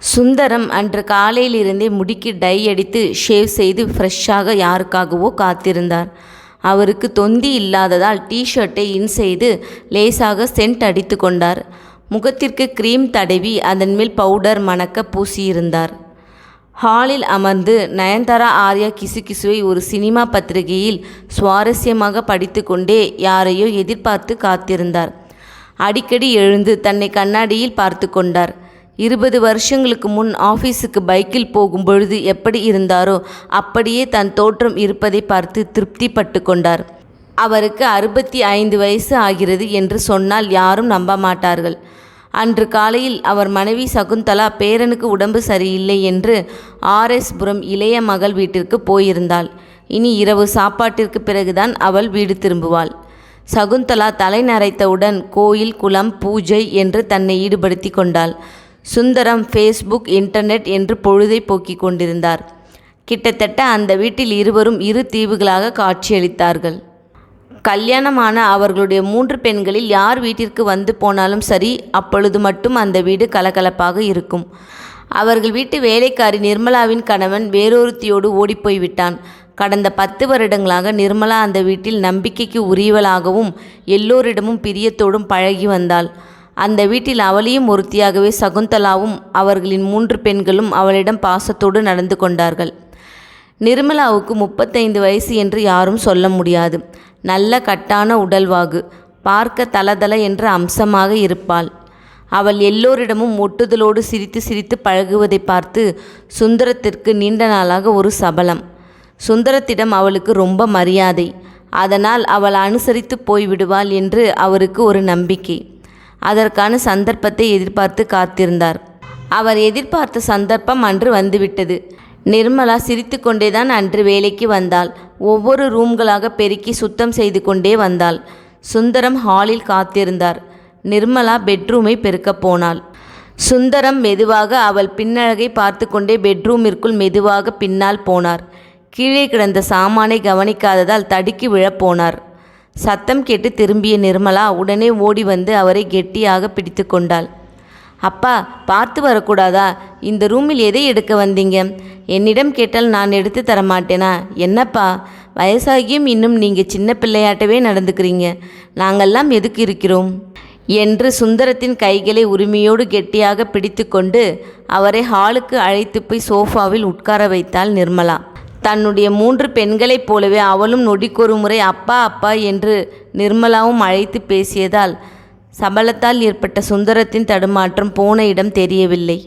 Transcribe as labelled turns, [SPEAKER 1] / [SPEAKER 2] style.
[SPEAKER 1] சுந்தரம் அன்று காலையிலிருந்தே முடிக்கு டை அடித்து ஷேவ் செய்து ஃப்ரெஷ்ஷாக யாருக்காகவோ காத்திருந்தார். அவருக்கு தொந்தி இல்லாததால் டிஷர்ட்டை இன் செய்து லேசாக சென்ட் அடித்து கொண்டார். முகத்திற்கு க்ரீம் தடவி அதன் மேல் பவுடர் மணக்க பூசியிருந்தார். ஹாலில் அமர்ந்து நயன்தாரா ஆர்யா கிசுகிசுவை ஒரு சினிமா பத்திரிகையில் சுவாரஸ்யமாக படித்துக்கொண்டே யாரையோ எதிர்பார்த்து காத்திருந்தார். அடிக்கடி எழுந்து தன்னை கண்ணாடியில் பார்த்து கொண்டார். இருபது வருஷங்களுக்கு முன் ஆஃபீஸுக்கு பைக்கில் போகும் பொழுது எப்படி இருந்தாரோ அப்படியே தன் தோற்றம் இருப்பதை பார்த்து திருப்திப்பட்டு கொண்டார். அவருக்கு அறுபத்தி ஐந்து வயசு ஆகிறது என்று சொன்னால் யாரும் நம்ப மாட்டார்கள். அன்று காலையில் அவர் மனைவி சகுந்தலா பேரனுக்கு உடம்பு சரியில்லை என்று ஆர்எஸ்புரம் இளைய மகள் வீட்டிற்கு போயிருந்தாள். இனி இரவு சாப்பாட்டிற்கு பிறகுதான் அவள் வீடு திரும்புவாள். சகுந்தலா தலை நரைத்தவுடன் கோயில் குளம் பூஜை என்று தன்னை ஈடுபடுத்தி கொண்டாள். சுந்தரம் ஃபேஸ்புக் இன்டர்நெட் என்று பொழுதை போக்கிக் கொண்டிருந்தார். கிட்டத்தட்ட அந்த வீட்டில் இருவரும் இரு தீவுகளாக காட்சியளித்தார்கள். கல்யாணமான அவர்களுடைய மூன்று பெண்களில் யார் வீட்டிற்கு வந்து போனாலும் சரி அப்பொழுது மட்டும் அந்த வீடு கலகலப்பாக இருக்கும். அவர்கள் வீட்டு வேலைக்காரி நிர்மலாவின் கணவன் வேறொருத்தியோடு ஓடிப்போய் விட்டான் கடந்த பத்து வருடங்களாக நிர்மலா அந்த வீட்டில் நம்பிக்கைக்கு உரியவளாகவும் எல்லோரிடமும் பிரியத்தோடும் பழகி வந்தாள். அந்த வீட்டில் அவளையும் ஒருத்தியாகவே சகுந்தலாவும் அவர்களின் மூன்று பெண்களும் அவளிடம் பாசத்தோடு நடந்து கொண்டார்கள். நிர்மலாவுக்கு முப்பத்தைந்து வயசு என்று யாரும் சொல்ல முடியாது. நல்ல கட்டான உடல்வாகு. பார்க்க தலதல என்ற அம்சமாக இருப்பாள். அவள் எல்லோரிடமும் ஒட்டுதலோடு சிரித்து சிரித்து பழகுவதை பார்த்து சுந்தரத்திற்கு நீண்ட நாளாக ஒரு சபலம். சுந்தரத்திடம் அவளுக்கு ரொம்ப மரியாதை. அதனால் அவள் அனுசரித்து போய்விடுவாள் என்று அவருக்கு ஒரு நம்பிக்கை. அதற்கான சந்தர்ப்பத்தை எதிர்பார்த்து காத்திருந்தார். அவர் எதிர்பார்த்த சந்தர்ப்பம் அன்று வந்துவிட்டது. நிர்மலா சிரித்துக்கொண்டேதான் அன்று வேலைக்கு வந்தாள். ஒவ்வொரு ரூம்களாக பெருக்கி சுத்தம் செய்து கொண்டே வந்தாள். சுந்தரம் ஹாலில் காத்திருந்தார். நிர்மலா பெட்ரூமை பெருக்கப் போனாள். சுந்தரம் மெதுவாக அவள் பின்னழகை பார்த்து கொண்டே பெட்ரூமிற்குள் மெதுவாக பின்னால் போனார். கீழே கிடந்த சாமானை கவனிக்காததால் தடுக்கி விழப்போனார் சத்தம் கேட்டு திரும்பிய நிர்மலா உடனே ஓடி வந்து அவரை கெட்டியாக பிடித்து கொண்டாள். அப்பா பார்த்து வரக்கூடாதா? இந்த ரூமில் எதை எடுக்க வந்தீங்க? என்னிடம் கேட்டால் நான் எடுத்து தர மாட்டேனா என்னப்பா வயசாகியும் இன்னும் நீங்கள் சின்ன பிள்ளையாட்டவே நடந்துக்கிறீங்க. நாங்கள்லாம் எதுக்கு இருக்கிறோம்? என்று சுந்தரத்தின் கைகளை உரிமையோடு கெட்டியாக பிடித்துக்கொண்டு அவரை ஹாலுக்கு அழைத்து போய் சோஃபாவில் உட்கார வைத்தாள் நிர்மலா. தன்னுடைய மூன்று பெண்களைப் போலவே அவளும் நொடிக்கொரு முறை அப்பா அப்பா என்று நிர்மலாவும் அழைத்து பேசியதால் சபலத்தால் ஏற்பட்ட சுந்தரத்தின் தடுமாற்றம் போன இடம் தெரியவில்லை.